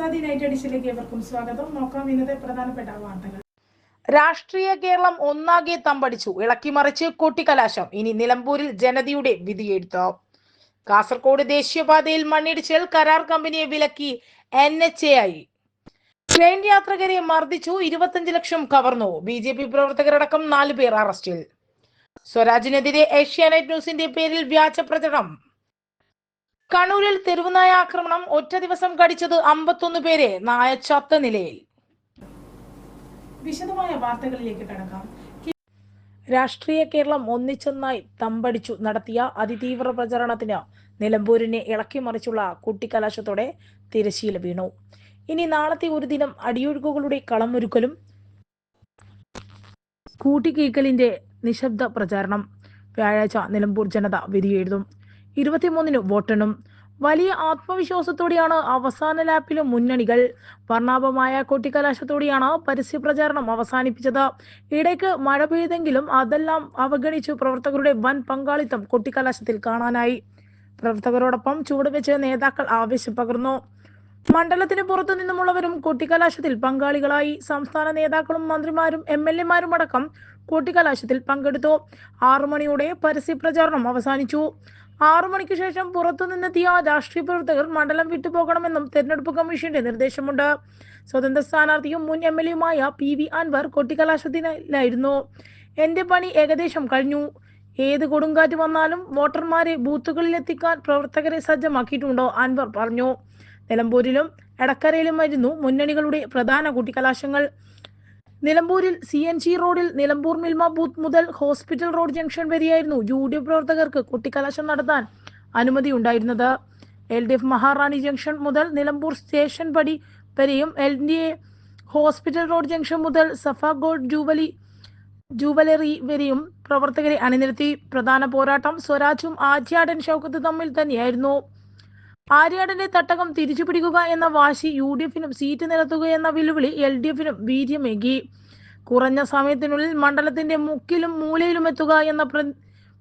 Azadi night എഡിഷനിലേക്ക് ഏവർക്കും സ്വാഗതം. നോക്കാം ഇന്നത്തെ പ്രധാനപ്പെട്ട വാർത്തകൾ. രാഷ്ട്രീയ കേരളം ഒന്നാകെ തമ്പടിച്ചു. ഇളക്കിമറിച്ച് കൊട്ടിക്കലാശം. ഇനി നിലമ്പൂരിൽ ജനതയുടെ വിധിയെഴുത്ത്? കാസർഗോഡ് ദേശീയപാതയിൽ മണ്ണിടിച്ചിൽ കരാർ കമ്പനിയെ വിലക്കി എൻ എച്ച് എ ആയി. ട്രെയിൻ യാത്രികരെ മർദ്ദിച്ചു. ഇരുപത്തഞ്ച് ലക്ഷം കവർന്നു. ബി ജെ പി പ്രവർത്തകരടക്കം നാല് പേർ അറസ്റ്റിൽ. സ്വരാജിനെതിരെ ഏഷ്യാനെറ്റ് ന്യൂസിന്റെ പേരിൽ വ്യാജ പ്രചരണം. കണ്ണൂരിൽ തെരുവുനായ ആക്രമണം ഒറ്റ ദിവസം കടിച്ചത് അമ്പത്തൊന്ന് പേരെ നായ ചത്ത നിലയിൽ. വിശദമായ വാർത്തകളിലേക്ക് കടക്കാം. രാഷ്ട്രീയ കേരളം ഒന്നിച്ചൊന്നായി തമ്പടിച്ചു നടത്തിയ അതിതീവ്ര പ്രചരണത്തിന് നിലമ്പൂരിനെ ഇളക്കി മറിച്ചുള്ള കുട്ടിക്കലാശത്തോടെ തിരശീല വീണു. ഇനി നാളത്തെ ഒരു ദിനം അടിയൊഴുക്കുകളുടെ കളമൊരുക്കലും കൂട്ടിക്കീക്കലിന്റെ നിശബ്ദ പ്രചാരണം. വ്യാഴാഴ്ച നിലമ്പൂർ ജനത വിധിയെഴുതും. ഇരുപത്തിമൂന്നിന് വോട്ടെണ്ണും. വലിയ ആത്മവിശ്വാസത്തോടെയാണ് അവസാന ലാപ്പിലും മുന്നണികൾ. വർണാഭമായ കൊട്ടിക്കലാശത്തോടെയാണ് പരസ്യ പ്രചാരണം അവസാനിപ്പിച്ചത്. ഇടയ്ക്ക് മഴ പെയ്തെങ്കിലും അതെല്ലാം അവഗണിച്ചു പ്രവർത്തകരുടെ വൻ പങ്കാളിത്തം കൊട്ടിക്കലാശത്തിൽ കാണാനായി. പ്രവർത്തകരോടൊപ്പം ചുവടുവെച്ച് നേതാക്കൾ ആവേശം പകർന്നു. മണ്ഡലത്തിന് പുറത്തു നിന്നുമുള്ളവരും കൊട്ടിക്കലാശത്തിൽ പങ്കാളികളായി. സംസ്ഥാന നേതാക്കളും മന്ത്രിമാരും എം എൽ എമാരും അടക്കം കൊട്ടിക്കലാശത്തിൽ പങ്കെടുത്തു. ആറു മണിയോടെ പരസ്യ പ്രചാരണം അവസാനിച്ചു. ആറു മണിക്ക് ശേഷം പുറത്തു നിന്നെത്തിയ രാഷ്ട്രീയ പ്രവർത്തകർ മണ്ഡലം വിട്ടുപോകണമെന്നും തെരഞ്ഞെടുപ്പ് കമ്മീഷന്റെ നിർദ്ദേശമുണ്ട്. സ്വതന്ത്ര സ്ഥാനാർത്ഥിയും മുൻ എം എൽ എയുമായ പി വി അൻവർ കൊട്ടിക്കലാശത്തിലായിരുന്നു. എന്റെ പണി ഏകദേശം കഴിഞ്ഞു. ഏത് കൊടുങ്കാറ്റ് വന്നാലും വോട്ടർമാരെ ബൂത്തുകളിലെത്തിക്കാൻ പ്രവർത്തകരെ സജ്ജമാക്കിയിട്ടുണ്ടോ അൻവർ പറഞ്ഞു. നിലമ്പൂരിലും എടക്കരയിലുമായിരുന്നു മുന്നണികളുടെ പ്രധാന കൂട്ടിക്കലാശങ്ങൾ. നിലമ്പൂരിൽ സി എൻ ജി റോഡിൽ നിലമ്പൂർ മിൽമ ബൂത്ത് മുതൽ ഹോസ്പിറ്റൽ റോഡ് ജംഗ്ഷൻ വരെയായിരുന്നു യു ഡി എഫ് പ്രവർത്തകർക്ക് കുട്ടിക്കലാശം നടത്താൻ അനുമതി ഉണ്ടായിരുന്നത്. L D F Maharani junction മുതൽ നിലമ്പൂർ സ്റ്റേഷൻ പടി വരെയും L D A hospital road junction മുതൽ സഫ ഗോൾഡ് ജൂബലി ജൂബലറി വരെയും പ്രവർത്തകരെ അണിനിരത്തി. പ്രധാന പോരാട്ടം സ്വരാജും ആര്യാടൻ ഷൗക്കത്ത് തമ്മിൽ തന്നെയായിരുന്നു. ആര്യാടന്റെ തട്ടകം തിരിച്ചു പിടിക്കുക എന്ന വാശി യു ഡി എഫിനും സീറ്റ് നിരത്തുക എന്ന വെല്ലുവിളി എൽ ഡി എഫിനും വീര്യമേകി. കുറഞ്ഞ സമയത്തിനുള്ളിൽ മണ്ഡലത്തിന്റെ മുക്കിലും മൂലയിലും എത്തുക എന്ന പ്ര-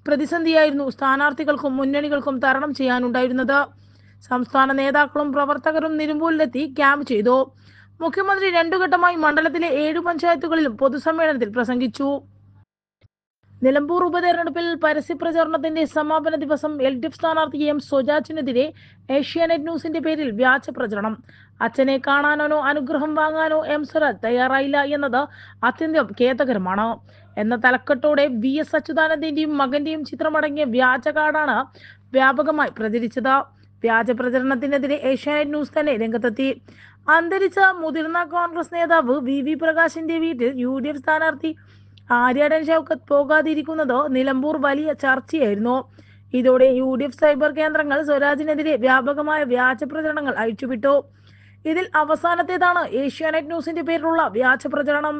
പ്രതിസന്ധിയായിരുന്നു സ്ഥാനാർത്ഥികൾക്കും മുന്നണികൾക്കും തരണം ചെയ്യാനുണ്ടായിരുന്നത്. സംസ്ഥാന നേതാക്കളും പ്രവർത്തകരും നിലമ്പൂരിലെത്തി ക്യാമ്പ് ചെയ്തു. മുഖ്യമന്ത്രി രണ്ടു ഘട്ടമായി മണ്ഡലത്തിലെ ഏഴു പഞ്ചായത്തുകളിലും പൊതുസമ്മേളനത്തിൽ പ്രസംഗിച്ചു. നിലമ്പൂർ ഉപതെരഞ്ഞെടുപ്പിൽ പരസ്യപ്രചാരണത്തിന്റെ സമാപന ദിവസം എൽ ഡി എഫ് സ്ഥാനാർത്ഥി എം സ്വജാജിനെതിരെ ഏഷ്യാനെറ്റ് ന്യൂസിന്റെ പേരിൽ വ്യാജ പ്രചരണം. അച്ഛനെ കാണാനോ അനുഗ്രഹം വാങ്ങാനോ എം സ്വരാജ് തയ്യാറായില്ല എന്നത് അത്യന്തം ഖേദകരമാണ്. എന്ന തലക്കെട്ടോടെ വി എസ് അച്യുതാനന്ദന്റെയും മകന്റെയും ചിത്രമടങ്ങിയ വ്യാജ കാർഡാണ് വ്യാപകമായി പ്രചരിച്ചത്. വ്യാജ പ്രചരണത്തിനെതിരെ ഏഷ്യാനെറ്റ് ന്യൂസ് തന്നെ രംഗത്തെത്തി. അന്തരിച്ച മുതിർന്ന കോൺഗ്രസ് നേതാവ് വി വി പ്രകാശിന്റെ വീട്ടിൽ യു ഡി എഫ് സ്ഥാനാർത്ഥി ആര്യാടൻ ഷൗക്കത്ത് പോകാതിരിക്കുന്നത് നിലമ്പൂർ വലിയ ചർച്ചയായിരുന്നു. ഇതോടെ യു ഡി എഫ് സൈബർ കേന്ദ്രങ്ങൾ സ്വരാജിനെതിരെ വ്യാപകമായ വ്യാജ പ്രചരണങ്ങൾ അയച്ചുവിട്ടു ഇതിൽ അവസാനത്തേതാണ് ഏഷ്യാനെറ്റ് ന്യൂസിന്റെ പേരിലുള്ള വ്യാജ പ്രചരണം.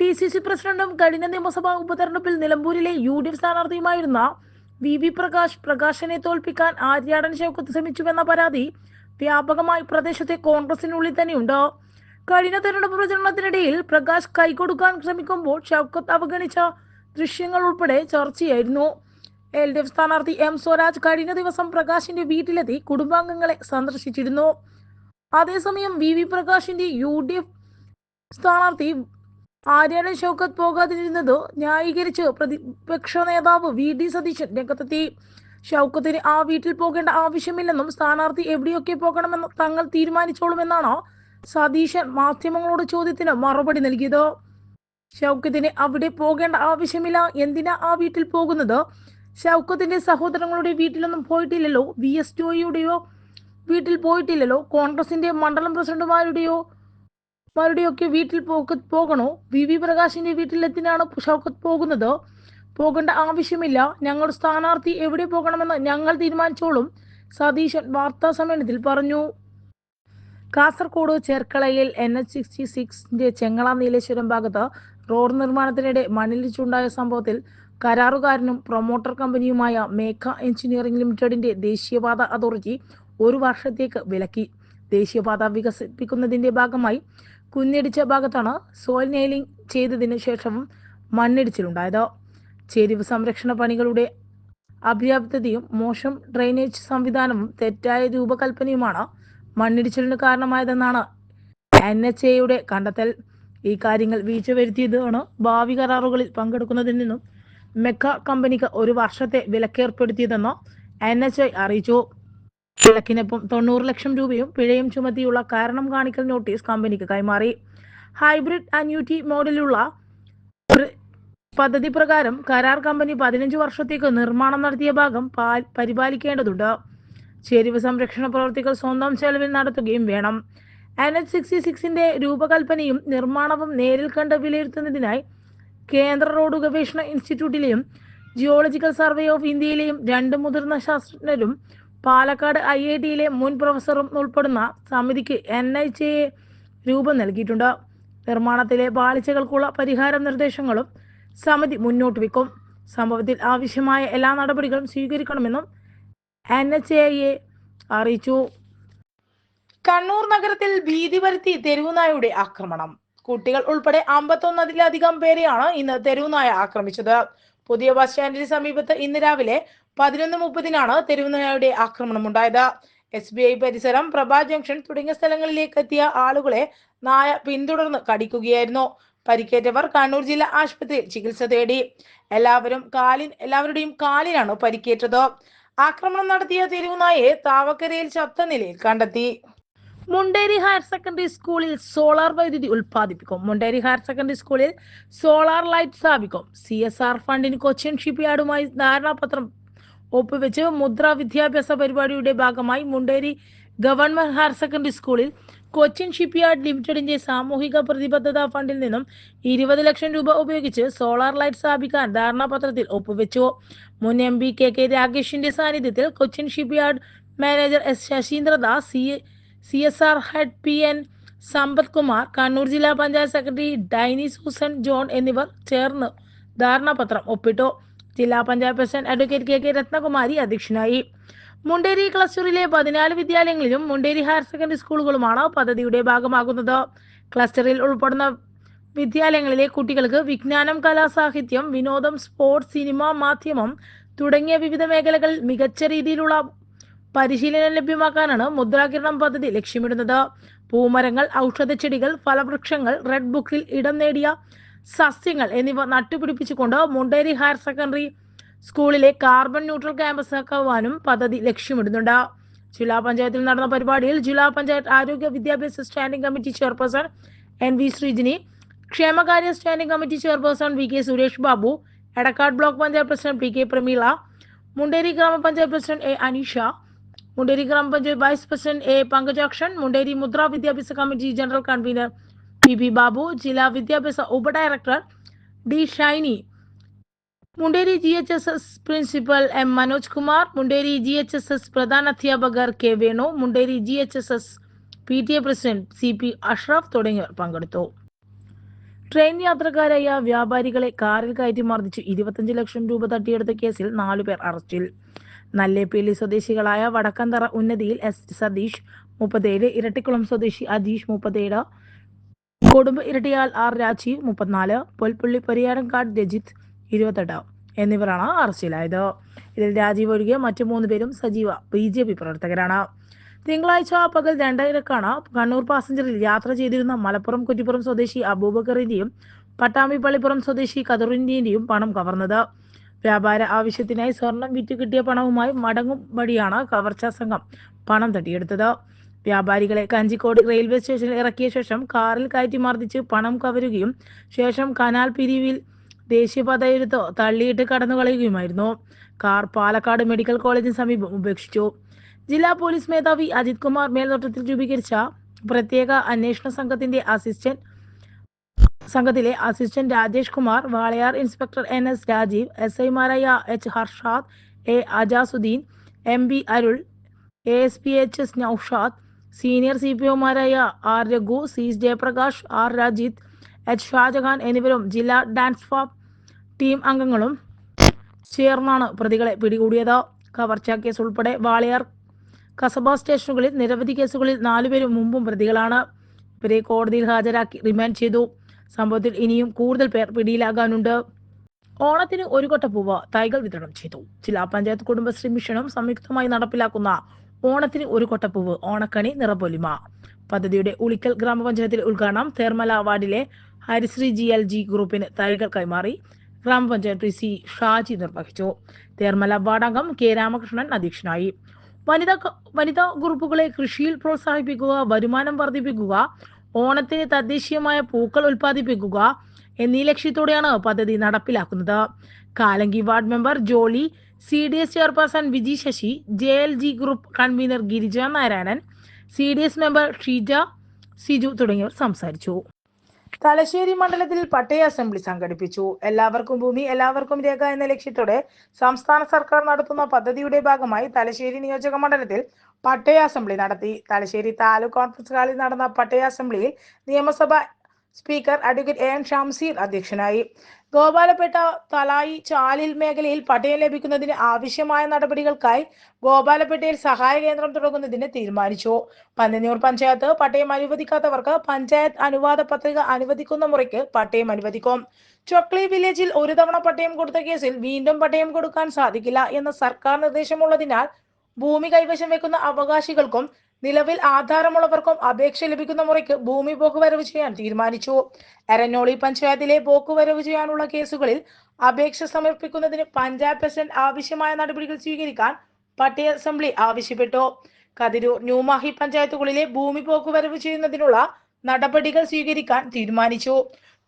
ഡി സി സി പ്രസിഡന്റും കഴിഞ്ഞ നിയമസഭാ ഉപതെരഞ്ഞെടുപ്പിൽ നിലമ്പൂരിലെ യു ഡി എഫ് സ്ഥാനാർത്ഥിയുമായിരുന്ന വി വി പ്രകാശ് പ്രകാശനെ തോൽപ്പിക്കാൻ ആര്യാടൻ ഷൗക്കത്ത് ശ്രമിച്ചുവെന്ന പരാതി വ്യാപകമായി പ്രദേശത്തെ കോൺഗ്രസിനുള്ളിൽ തന്നെയുണ്ട്. കഴിഞ്ഞ തെരഞ്ഞെടുപ്പ് പ്രചരണത്തിനിടയിൽ പ്രകാശ് കൈകൊടുക്കാൻ ശ്രമിക്കുമ്പോൾ ഷൗക്കത്ത് അവഗണിച്ച ദൃശ്യങ്ങൾ ഉൾപ്പെടെ ചർച്ചയായിരുന്നു. എൽ ഡി എഫ് സ്ഥാനാർത്ഥി എം സ്വരാജ് കഴിഞ്ഞ ദിവസം പ്രകാശിന്റെ വീട്ടിലെത്തി കുടുംബാംഗങ്ങളെ സന്ദർശിച്ചിരുന്നു. അതേസമയം വി വി പ്രകാശിന്റെ യു ഡി എഫ് സ്ഥാനാർത്ഥി ആര്യാടൻ ഷൗക്കത്ത് പോകാതിരുന്നത് ന്യായീകരിച്ച് പ്രതിപക്ഷ നേതാവ് വി ഡി സതീശൻ രംഗത്തെത്തി. ഷൗക്കത്തിന് ആ വീട്ടിൽ പോകേണ്ട ആവശ്യമില്ലെന്നും സ്ഥാനാർത്ഥി എവിടെയൊക്കെ പോകണമെന്ന് തങ്ങൾ തീരുമാനിച്ചോളുമെന്നാണ് സതീശൻ മാധ്യമങ്ങളോട് ചോദ്യത്തിന് മറുപടി നൽകിയത്? ഷൗക്കത്തിന് അവിടെ പോകേണ്ട ആവശ്യമില്ല. എന്തിനാ ആ വീട്ടിൽ പോകുന്നത്? ഷൗക്കത്തിന്റെ സഹോദരങ്ങളുടെ വീട്ടിലൊന്നും പോയിട്ടില്ലല്ലോ? വി എസ് ജോയിയുടെയോ വീട്ടിൽ പോയിട്ടില്ലല്ലോ? കോൺഗ്രസിന്റെ മണ്ഡലം പ്രസിഡന്റുമാരുടെയോ? മാരുടെയൊക്കെ വീട്ടിൽ പോക്ക് പോകണോ? വി വി പ്രകാശിന്റെ വീട്ടിലെത്തിനാണ് ഷൗക്കത്ത് പോകുന്നത്? പോകേണ്ട ആവശ്യമില്ല. ഞങ്ങൾ സ്ഥാനാർത്ഥി എവിടെ പോകണമെന്ന് ഞങ്ങൾ തീരുമാനിച്ചോളും. സതീശൻ വാർത്താ സമ്മേളനത്തിൽ പറഞ്ഞു. കാസർഗോഡ് ചേർക്കളയിൽ എൻ എച്ച് സിക്സ്റ്റി സിക്സിന്റെ ചെങ്ങള നീലേശ്വരം ഭാഗത്ത് റോഡ് നിർമ്മാണത്തിനിടെ മണ്ണിലിച്ചുണ്ടായ സംഭവത്തിൽ കരാറുകാരനും പ്രൊമോട്ടർ കമ്പനിയുമായ മേഘ എഞ്ചിനീയറിംഗ് ലിമിറ്റഡിന്റെ ദേശീയപാത അതോറിറ്റി ഒരു വർഷത്തേക്ക് വിലക്കി. ദേശീയപാത വികസിപ്പിക്കുന്നതിന്റെ ഭാഗമായി കുന്നിടിച്ച ഭാഗത്താണ് സോയിൽ നെയിലിംഗ് ചെയ്തതിനു ശേഷവും മണ്ണിടിച്ചിലുണ്ടായത്. ചെരിവ് സംരക്ഷണ പണികളുടെ അപര്യാപ്തതയും മോശം ഡ്രെയിനേജ് സംവിധാനവും തെറ്റായ രൂപകൽപ്പനയുമാണ് മണ്ണിടിച്ചിലിന് കാരണമായതെന്നാണ് എൻ എച്ച് എയുടെ കണ്ടെത്തൽ. ഈ കാര്യങ്ങൾ വീഴ്ച വരുത്തിയതാണ് ഭാവി കരാറുകളിൽ പങ്കെടുക്കുന്നതിൽ നിന്നും മെക്ക കമ്പനിക്ക് ഒരു വർഷത്തെ വിലക്കേർപ്പെടുത്തിയതെന്ന് എൻ എച്ച് ഐ അറിയിച്ചു. വിലക്കിനൊപ്പം തൊണ്ണൂറ് ലക്ഷം രൂപയും പിഴയും ചുമത്തിയുള്ള കാരണം കാണിക്കൽ നോട്ടീസ് കമ്പനിക്ക് കൈമാറി. ഹൈബ്രിഡ് അന്യൂറ്റി മോഡലുള്ള പദ്ധതി പ്രകാരം കരാർ കമ്പനി പതിനഞ്ച് വർഷത്തേക്ക് നിർമ്മാണം നടത്തിയ ഭാഗം പരിപാലിക്കേണ്ടതുണ്ട്. ചേരുവ സംരക്ഷണ പ്രവർത്തികൾ സ്വന്തം ചെലവിൽ നടത്തുകയും വേണം. എൻ എച്ച് സിക്സ്റ്റി സിക്സിന്റെ രൂപകൽപ്പനയും നിർമ്മാണവും നേരിൽ കണ്ട് വിലയിരുത്തുന്നതിനായി കേന്ദ്ര റോഡ് ഗവേഷണ ഇൻസ്റ്റിറ്റ്യൂട്ടിലെയും ജിയോളജിക്കൽ സർവേ ഓഫ് ഇന്ത്യയിലെയും രണ്ട് മുതിർന്ന ശാസ്ത്രജ്ഞരും പാലക്കാട് ഐ ഐ ടിയിലെ മുൻ പ്രൊഫസറും ഉൾപ്പെടുന്ന സമിതിക്ക് എൻ എച്ച് എ രൂപം നൽകിയിട്ടുണ്ട്. നിർമ്മാണത്തിലെ പാളിച്ചകൾക്കുള്ള പരിഹാര നിർദ്ദേശങ്ങളും സമിതി മുന്നോട്ട് വെക്കും. സംഭവത്തിൽ ആവശ്യമായ എല്ലാ നടപടികളും സ്വീകരിക്കണമെന്നും എൻ എച്ച് എയെ അറിയിച്ചു. കണ്ണൂർ നഗരത്തിൽ ഭീതി വരുത്തി തെരുവുനായുടെ ആക്രമണം. കുട്ടികൾ ഉൾപ്പെടെ അമ്പത്തൊന്നതിലധികം പേരെയാണ് ഇന്ന് തെരുവുനായ ആക്രമിച്ചത്. പുതിയ ബസ് സ്റ്റാൻഡിന് സമീപത്ത് ഇന്ന് രാവിലെ പതിനൊന്ന് മുപ്പതിനാണ് തെരുവുനായയുടെ ആക്രമണം ഉണ്ടായത്. എസ് ബി ഐ പരിസരം പ്രഭാ ജംഗ്ഷൻ തുടങ്ങിയ സ്ഥലങ്ങളിലേക്ക് എത്തിയ ആളുകളെ നായ പിന്തുടർന്ന് കടിക്കുകയായിരുന്നു. പരിക്കേറ്റവർ കണ്ണൂർ ജില്ലാ ആശുപത്രിയിൽ ചികിത്സ തേടി. എല്ലാവരും കാലിൻ എല്ലാവരുടെയും കാലിനാണ് പരിക്കേറ്റത്. ആക്രമണം നടത്തിയ തെരുവുനായെ താവക്കരയിൽ ചത്ത നിലയിൽ കണ്ടെത്തി. മുണ്ടേരി ഹയർ സെക്കൻഡറി സ്കൂളിൽ സോളാർ വൈദ്യുതി ഉൽപ്പാദിപ്പിക്കും. മുണ്ടേരി ഹയർ സെക്കൻഡറി സ്കൂളിൽ സോളാർ ലൈറ്റ് സ്ഥാപിക്കും. സി എസ് ആർ ഫണ്ടിന് കൊച്ചിൻ ഷിപ്പ്യാർഡുമായി ധാരണാപത്രം ഒപ്പുവെച്ച് മുദ്ര വിദ്യാഭ്യാസ പരിപാടിയുടെ ഭാഗമായി മുണ്ടേരി ഗവൺമെന്റ് ഹയർ സെക്കൻഡറി സ്കൂളിൽ കൊച്ചിൻ ഷിപ്പ്യാർഡ് ലിമിറ്റഡിന്റെ സാമൂഹിക പ്രതിബദ്ധത ഫണ്ടിൽ നിന്നും ഇരുപത് ലക്ഷം രൂപ ഉപയോഗിച്ച് സോളാർ ലൈറ്റ് സ്ഥാപിക്കാൻ ധാരണാപത്രത്തിൽ ഒപ്പുവെച്ചു. മുൻ എം പി കെ കെ രാഗേഷിന്റെ സാന്നിധ്യത്തിൽ Cochin shipyard manager S Sasheendradas C C S R head P N Sampath Kumar Kannur ജില്ലാ panchayat secretary Dainy Susan John എന്നിവർ ചേർന്ന് ധാരണാപത്രം ഒപ്പിട്ടു. ജില്ലാ panchayat president advocate K K Ratnakumari അധ്യക്ഷനായി. മുണ്ടേരി ക്ലസ്റ്ററിലെ പതിനാല് വിദ്യാലയങ്ങളിലും മുണ്ടേരി ഹയർ സെക്കൻഡറി സ്കൂളുകളുമാണ് പദ്ധതിയുടെ ഭാഗമാകുന്നത്. ക്ലസ്റ്ററിൽ ഉൾപ്പെടുന്ന വിദ്യാലയങ്ങളിലെ കുട്ടികൾക്ക് വിജ്ഞാനം കലാ സാഹിത്യം വിനോദം സ്പോർട്സ് സിനിമ മാധ്യമം തുടങ്ങിയ വിവിധ മേഖലകളിൽ മികച്ച രീതിയിലുള്ള പരിശീലനം ലഭ്യമാക്കാനാണ് മുദ്രാകിരണം പദ്ധതി ലക്ഷ്യമിടുന്നത്. പൂമരങ്ങൾ ഔഷധച്ചെടികൾ ഫലവൃക്ഷങ്ങൾ റെഡ് ബുക്കിൽ ഇടം നേടിയ സസ്യങ്ങൾ എന്നിവ നട്ടുപിടിപ്പിച്ചുകൊണ്ട് മുണ്ടേരി ഹയർ സെക്കൻഡറി സ്കൂളിലെ കാർബൺ ന്യൂട്രൽ ക്യാമ്പസ് ആക്കുവാനും പദ്ധതി ലക്ഷ്യമിടുന്നുണ്ട്. ജില്ലാ പഞ്ചായത്തിൽ നടന്ന പരിപാടിയിൽ ജില്ലാ പഞ്ചായത്ത് ആരോഗ്യ വിദ്യാഭ്യാസ standing committee chairperson N V Sreejini ക്ഷേമകാര്യ standing committee chairperson V K Suresh Babu Edakkad block panchayat president P K Prameela Munderi ഗ്രാമപഞ്ചായത്ത് പ്രസിഡന്റ് എ അനീഷ മുണ്ടേരി ഗ്രാമപഞ്ചായത്ത് vice president A Pankajakshan Munderi Mudra വിദ്യാഭ്യാസ committee general convener P B Babu ജില്ലാ വിദ്യാഭ്യാസ ഉപഡയറക്ടർ D Shainy Munderi G H S S principal M Manoj Kumar Munderi G H S S പ്രധാന അധ്യാപകർ K Venu Munderi G H S S P T A president C P Ashraf തുടങ്ങിയവർ പങ്കെടുത്തു. Train യാത്രക്കാരായ വ്യാപാരികളെ കാറിൽ കയറ്റി മർദ്ദിച്ച് ഇരുപത്തഞ്ച് ലക്ഷം രൂപ തട്ടിയെടുത്ത കേസിൽ നാലുപേർ അറസ്റ്റിൽ. നല്ലേപ്പേലി സ്വദേശികളായ വടക്കന്തറ ഉന്നതിയിൽ എസ് സതീഷ് മുപ്പത്തേഴ് ഇരട്ടിക്കുളം സ്വദേശി അജീഷ് മുപ്പത്തേഴ് കൊടുമ്പ് ഇരട്ടിയാൽ ആർ രാജീവ് മുപ്പത്തിനാല് പൊൽപ്പള്ളി പരിയാരംകാട് രജിത്ത് ഇരുപത്തെട്ട് എന്നിവരാണ് അറസ്റ്റിലായത്. ഇതിൽ രാജീവ് ഒഴികെ മറ്റു മൂന്ന് പേരും സജീവ ബി ജെ പി പ്രവർത്തകരാണ്. തിങ്കളാഴ്ച പകൽ രണ്ടരക്കാണ് കണ്ണൂർ പാസഞ്ചറിൽ യാത്ര ചെയ്തിരുന്ന മലപ്പുറം കുറ്റിപ്പുറം സ്വദേശി അബൂബക്കറിന്റെയും പട്ടാമ്പിപ്പള്ളിപ്പുറം സ്വദേശി കതറിന്റെയും പണം കവർന്നത്. വ്യാപാര ആവശ്യത്തിനായി സ്വർണം വിറ്റ് കിട്ടിയ പണവുമായി മടങ്ങും വഴിയാണ് കവർച്ചാ സംഘം പണം തട്ടിയെടുത്തത്. വ്യാപാരികളെ കഞ്ചിക്കോട് റെയിൽവേ സ്റ്റേഷനിൽ ഇറക്കിയ ശേഷം കാറിൽ കയറ്റി മർദ്ദിച്ച് പണം കവരുകയും ശേഷം കനാൽ പിരിവിൽ ദേശീയപാതയെടുത്ത് തള്ളിയിട്ട് കടന്നു കളയുകയുമായിരുന്നു. കാർ പാലക്കാട് മെഡിക്കൽ കോളേജിന് സമീപം ഉപേക്ഷിച്ചു. ജില്ലാ പോലീസ് മേധാവി അജിത് കുമാർ മേൽനോട്ടത്തിൽ രൂപീകരിച്ച പ്രത്യേക അന്വേഷണ സംഘത്തിന്റെ അസിസ്റ്റന്റ് സംഘത്തിലെ assistant Rajesh Kumar Walayar inspector N S Rajeev S ഐമാരായ H Harshad A Ajasuddin M B Arul A S P H S Noushad senior C P ഒമാരായ R Raghu C Jayaprakash R Rajeeth H Shajahan എന്നിവരും ജില്ലാ dance farm team അംഗങ്ങളും ചേർന്നാണ് പ്രതികളെ പിടികൂടിയത്. കവർച്ചാ case ഉൾപ്പെടെ വാളയാർ കസബ സ്റ്റേഷനുകളിൽ നിരവധി കേസുകളിൽ നാലുപേരും മുമ്പും പ്രതികളാണ്. ഇവരെ കോടതിയിൽ ഹാജരാക്കി റിമാൻഡ് ചെയ്തു. സംഭവത്തിൽ ഇനിയും കൂടുതൽ പേർ പിടിയിലാകാനുണ്ട്. ഓണത്തിന് ഒരു കൊട്ട പൂവ് തൈകൾ വിതരണം ചെയ്തു. ജില്ലാ പഞ്ചായത്ത് കുടുംബശ്രീ മിഷനും സംയുക്തമായി നടപ്പിലാക്കുന്ന ഓണത്തിന് ഒരു കൊട്ട പൂവ് ഓണക്കണി നിറപൊലിമ. പദ്ധതിയുടെ ഉളിക്കൽ ഗ്രാമപഞ്ചായത്തിലെ ഉദ്ഘാടനം തേർമല വാർഡിലെ ഹരിശ്രീ ജി എൽ ജി ഗ്രൂപ്പിന് തൈകൾ കൈമാറി. ഗ്രാമപഞ്ചായത്ത് സി ഷാജി നിർവഹിച്ചു. തേർമല വാടകം കെ രാമകൃഷ്ണൻ അധ്യക്ഷനായി. വനിതാ വനിതാ ഗ്രൂപ്പുകളെ കൃഷിയിൽ പ്രോത്സാഹിപ്പിക്കുക വരുമാനം വർദ്ധിപ്പിക്കുക ഓണത്തിന് തദ്ദേശീയമായ പൂക്കൾ ഉൽപ്പാദിപ്പിക്കുക എന്നീ ലക്ഷ്യത്തോടെയാണ് പദ്ധതി നടപ്പിലാക്കുന്നത്. Kalanki ward member Jolly C D S chairperson Viji Sasi J L G group convener Girija Narayanan C D S member Sheeja Siju തുടങ്ങിയവർ സംസാരിച്ചു. തലശ്ശേരി മണ്ഡലത്തിൽ പട്ടയ അസംബ്ലി സംഘടിപ്പിച്ചു. എല്ലാവർക്കും ഭൂമി എല്ലാവർക്കും രേഖ എന്ന ലക്ഷ്യത്തോടെ സംസ്ഥാന സർക്കാർ നടത്തുന്ന പദ്ധതിയുടെ ഭാഗമായി തലശ്ശേരി നിയോജക മണ്ഡലത്തിൽ പട്ടയ അസംബ്ലി നടത്തി. തലശ്ശേരി താലൂക്ക് കോൺഫറൻസ് ഹാളിൽ നടന്ന പട്ടയ അസംബ്ലിയിൽ നിയമസഭ speaker advocate A N Shamseer അധ്യക്ഷനായി. ഗോപാലപേട്ട തലായി ചാലിൽ മേഖലയിൽ പട്ടയം ലഭിക്കുന്നതിന് ആവശ്യമായ നടപടികൾക്കായി ഗോപാലപേട്ടയിൽ സഹായ കേന്ദ്രം തുടങ്ങുന്നതിന് തീരുമാനിച്ചു. പന്തന്നൂർ പഞ്ചായത്ത് പട്ടയം അനുവദിക്കാത്തവർക്ക് പഞ്ചായത്ത് അനുവാദ പത്രിക അനുവദിക്കുന്ന മുറയ്ക്ക് പട്ടയം അനുവദിക്കും. ചൊക്ലി വില്ലേജിൽ ഒരു തവണ പട്ടയം കൊടുത്ത കേസിൽ വീണ്ടും പട്ടയം കൊടുക്കാൻ സാധിക്കില്ല എന്ന സർക്കാർ നിർദ്ദേശമുള്ളതിനാൽ ഭൂമി കൈവശം വെക്കുന്ന അവകാശികൾക്കും നിലവിൽ ആധാരമുള്ളവർക്കും അപേക്ഷ ലഭിക്കുന്ന മുറയ്ക്ക് ഭൂമി പോക്കുവരവ് ചെയ്യാൻ തീരുമാനിച്ചു. എരഞ്ഞോളി പഞ്ചായത്തിലെ പോക്കുവരവ് ചെയ്യാനുള്ള കേസുകളിൽ അപേക്ഷ സമർപ്പിക്കുന്നതിന് പഞ്ചായത്ത് പ്രസിഡന്റ് ആവശ്യമായ നടപടികൾ സ്വീകരിക്കാൻ പട്ടയ അസംബ്ലി ആവശ്യപ്പെട്ടു. കതിരൂർ ന്യൂമാഹി പഞ്ചായത്തുകളിലെ ഭൂമി പോക്കുവരവ് ചെയ്യുന്നതിനുള്ള നടപടികൾ സ്വീകരിക്കാൻ തീരുമാനിച്ചു.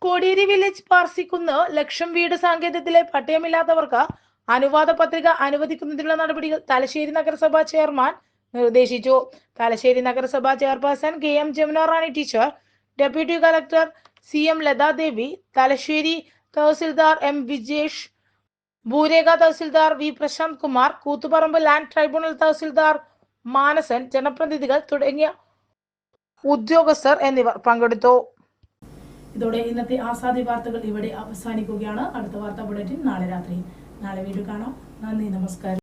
കോടിയേരി വില്ലേജ് പാർസിക്കുന്ന് ലക്ഷം വീട് സാങ്കേതത്തിലെ പട്ടയമില്ലാത്തവർക്ക് അനുവാദ പത്രിക അനുവദിക്കുന്നതിനുള്ള നടപടികൾ തലശ്ശേരി നഗരസഭാ ചെയർമാൻ നിർദ്ദേശിച്ചു. തലശ്ശേരി നഗരസഭാ chairperson K M Jamunarani teacher deputy collector C M Lathadevi Thalassery tahsildar M Vijesh ഭൂരേഖ tahsildar V Prashanth Kumar Koothuparamba land tribunal tahsildar Manasan ജനപ്രതിനിധികൾ തുടങ്ങിയ ഉദ്യോഗസ്ഥർ എന്നിവർ പങ്കെടുത്തു. ഇതോടെ ഇന്നത്തെ ആസാദി വാർത്തകൾ ഇവിടെ അവസാനിക്കുകയാണ്. അടുത്ത വാർത്താ ബുള്ളറ്റിൻ നാളെ രാത്രി. നാളെ വീണ്ടും കാണാം. നന്ദി നമസ്കാരം.